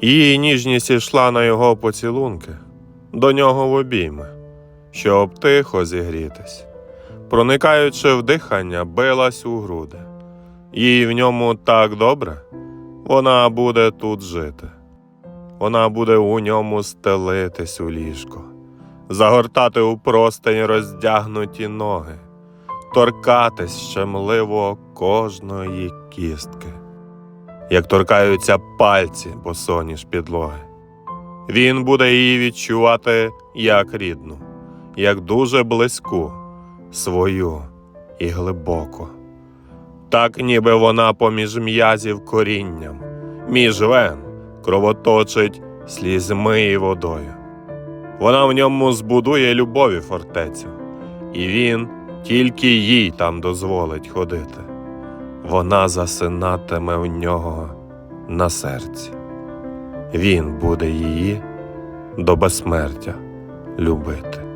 Її ніжність ішла на його поцілунки, до нього в обійми, щоб тихо зігрітись. Проникаючи в дихання, билась у груди. Їй в ньому так добре, вона буде тут жити. Вона буде у ньому стелитись у ліжко, загортати у простень роздягнуті ноги, торкатись щемливо кожної кістки, як торкаються пальці босоніж підлоги. Він буде її відчувати як рідну, як дуже близьку, свою і глибоко. Так ніби вона поміж м'язів корінням, між вен кровоточить слізьми і водою. Вона в ньому збудує любові фортецю, і він тільки їй там дозволить ходити. Вона засинатиме в нього на серці. Він буде її до безсмертя любити.